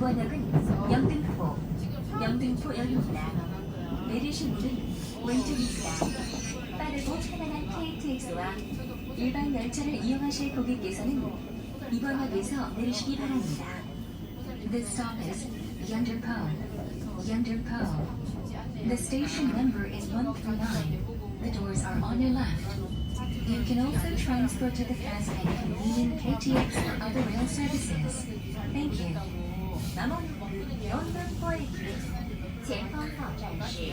이번 역은 영등포, 영등포 역입니다. 내리실 문은 왼쪽입니다. 빠르고 편안한 KTX와 일반 열차를 이용하실 고객께서는 이번 역에서 내리시기 바랍니다. This stop is Yeonderpo. Yeonderpo. The station number is 139. The doors are on your left. You can also transfer to the fast and convenient KTX or other rail services. Thank you. 南茂日本的元登会，前方挑战是。